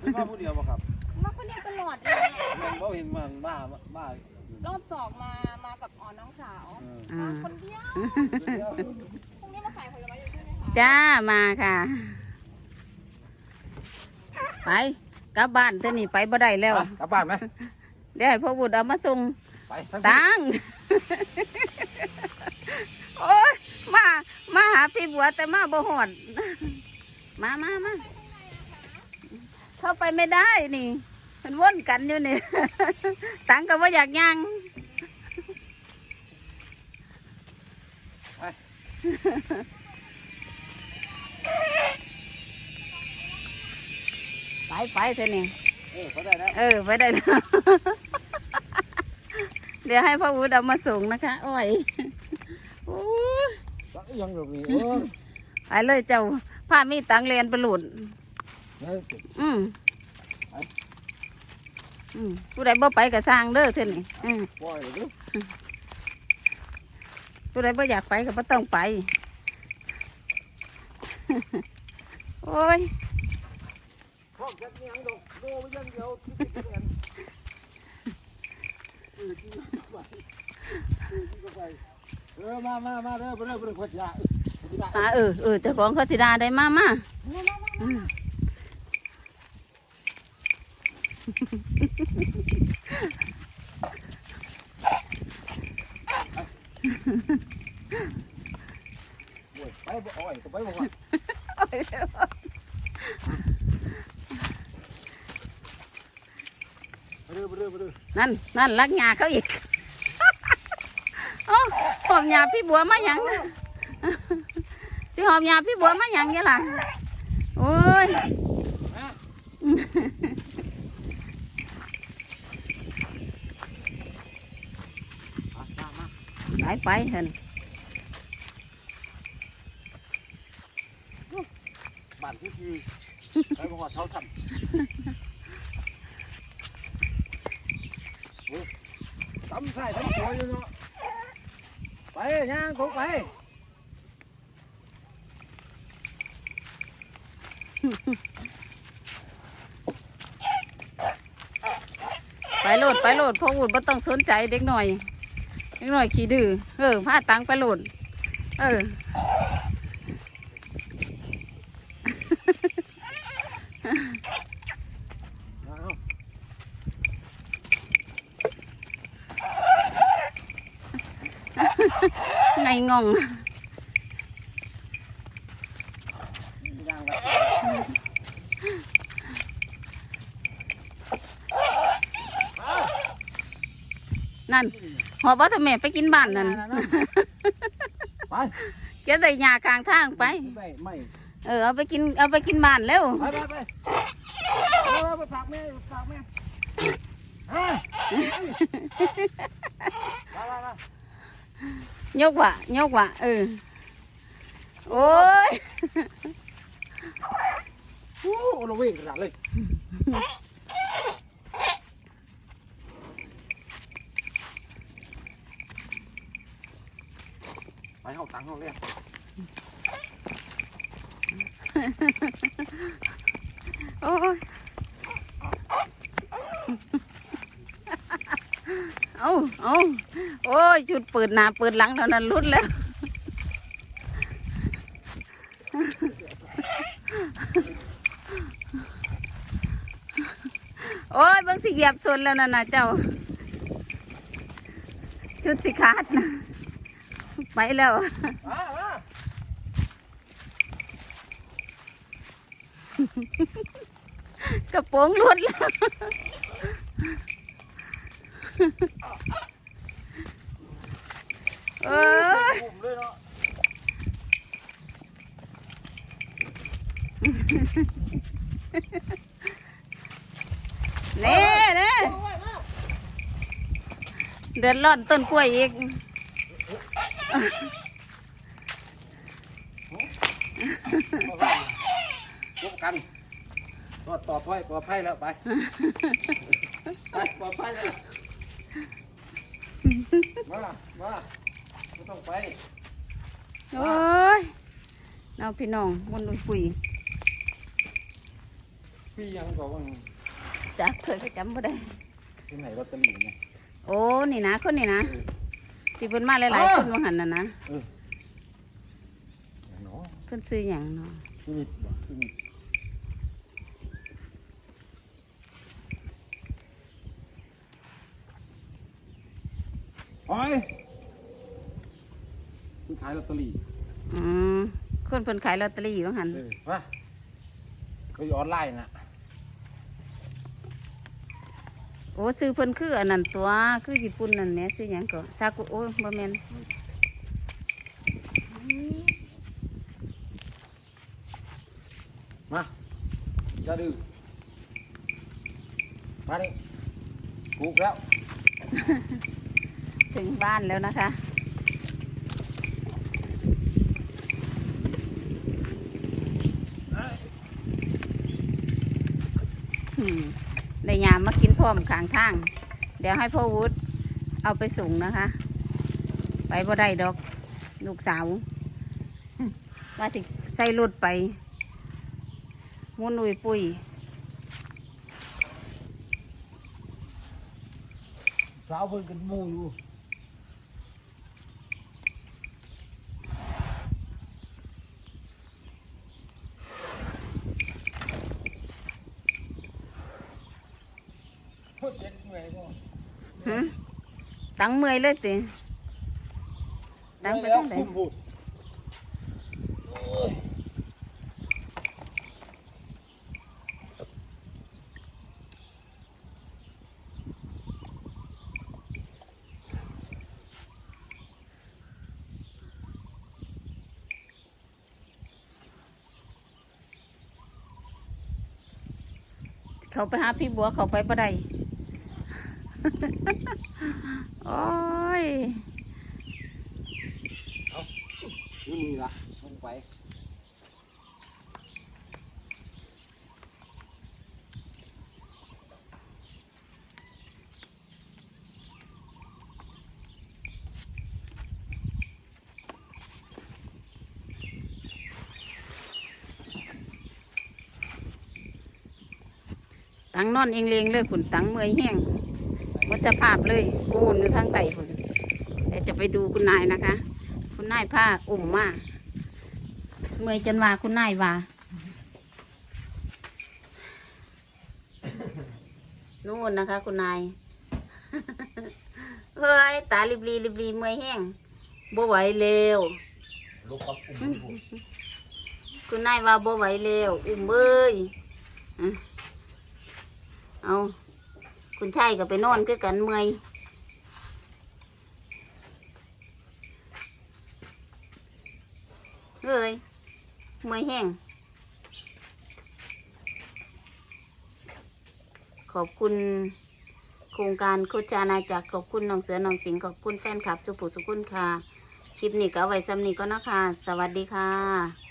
เป็นมาผู้เดียวบ่ครับมาคนเดียวตลอดเลยมันบ่เห็นมันบ้าบ้าร อบสองมา มากับอ๋อน้องสาวเอออ่ามาคนเดียวพรุ่งนี้มาขายผลไม้อยู่ใช่ไหมคะจ้ามาค่ะ ไปกลับบ้านเท่านี้ไปบ่ได้แล้วไปกลับบ้านไหมเดี๋ยวให้พ่อบุตรเอามาส่งไปทั้งตังโอ้ยมา มาหาพี่บัวแต่มาบ่หอดมามามา เข้าไปไม่ได้นี่ มันวนกันอยู่นี่ ตังก็ว่าอยากย่างไปไปเถอะนี่เออเขาได้แล้วเออไปได้แล้วเดี๋ยวให้พ่ออูดเอามาส่งนะคะโอ้ยโอ้ยยังแบบนี้เออไปเลยเจ้าผ้ามีตังเรียนประหลุดเอออืมอืมผู้ใดบ่ไปก็สร้างเด้อเท่านี้อืมปล่อยเลยผู้ใดบ่อยากไปก็บ่ต้องไป โอ้ยพร้อมกันยังดอกโดมันยังเดียวที่ติดกันเออที่ไปเออที่ไปเออมามามาเด้อเด้อเด้อคนจะคนจะอ่าเออเออเจ้าของเขาสิดาได้มามาอืม ไป บ่อ้อก็ไปบ่ว่อ้ยเด้อเด้อเด้อนั่นนั่นลักหยาเขาอีกโอ้หอมหยาพี่บัวมาหยังสิหอมหยาพี่บัวมาหยังเนี่ยล่ะโอ้ยไปไปเห็น บ้านที่คือไปบ่ว่าเขาทำทำใส่ทำสวยอยู่เนาะไปย่างกุกไปไปโหลดไปโหลดพวกอุ่นบ่ต้องสนใจเด็กหน่อย เด็กหน่อยขี้ดื้อเออพาตังไปโหลด เออ เอา ไงงงย่างไปนั่นหอบว่าทำไมไปกินบ้านนั่นไปเก็บได้หญ้ากลางทางไป ไม่ไม่เออเอาไปกินเอาไปกินบ้านเร็วไปไปไปเอาไปฝากแม่ฝากแม่ฮะมามามายกว่ะยกว่ะเออโอ้ยโอ้เราวิ่งขนาดเลยไป ห้องตังห้องเรียนโอ้ย เอาเอาโอ้ยชุดเปิดหน้าเปิดหลังเท่านั้นรุดแล้ว โอ้ยเบางสิเหยียบสนแล้วนะนะเจ้า ชุดสิขาดนะไปแล้วกระโปรงรุดแล้ว เออผมเลยเนาะเน่เน่เดือดร้อนต้นกล้วยอีกพบกันรอดปลอดภัยปลอดภัยแล้วไป ไปปลอดภัยแล้ว มามาไม่ต้องไปโอ้ยเราพี่น้องวนคุยพี่ยังบอกว่าจักเธอก็จำบ่ได้ที่ไหนลอตเตอรี่เนี่ยโอ้นี่นะคนนี่นะเออที่เพิ่นมาหลายอ้าๆวคนว่าหันน่ะนะเอออย่างเนาะเพิ่นซื้อหยังเนาะพี่มิดบ่พี่มิด อ้ยคุณขายลอตเตอรี่อืมคนเพิ่นขายลอตเตอรี่ว่าหันเออมาไปออนไลน์น่ะโอ้ซื้อเพิ่นคืออันนั้นตัวคือญี่ปุ่นนั่นแหม่ซื้อหยังก็ซากุโอ้ยบ่แม่นมาอย่าดื้อมาดิถูกแล้ว ถึงบ้านแล้วนะคะอืมได้ยามมากินพร้อมข้างทาง เดี๋ยวให้พ่อวุฒิเอาไปส่งนะคะ ไปบ่ได้ดอก ลูกสาว ว่าสิใส่รถไปมุนอุยปุยสาวเพิ่นกันหมูอยู่พูดเจ็ดเมื่อยก็ หึ ตั้งเมื่อยเลยติตั้งไปแล้วทางไหนคุณพูดเขาไปหาพี่บัวเขาไปบ่ได้ โอ้ยนี่นี่ละลงไปตังนอนเองเลงเลยขุนตังเมื่อยแห้ง วัฏภาพเลยปูนอยู่ทางไต่ผุนแต่จะไปดูคุณนายนะคะ คุณนายผ้าอุ่มมาก เมื่อยจนว่าคุณนายว่านู่นนะคะ คุณนายเฮ้ยตาลิบลีลิบลีเมื่อยแห้งบ่ไหวเร็วคุณนายว่าบ่ไหวเร็ว อุ้มเอ้ยอเอา คุณชายก็ไปนอนคือกันเมื่อยเฮ้ยเมื่อยแห้งขอบคุณโครงการโคจานาจักรขอบคุณน้องเสือน้องสิงขอบคุณแฟนคลับจุปุสุกุนค่ะ คลิปนี้ก็เอาไว้ซ้ำนี้ก็นะคะสวัสดีค่ะ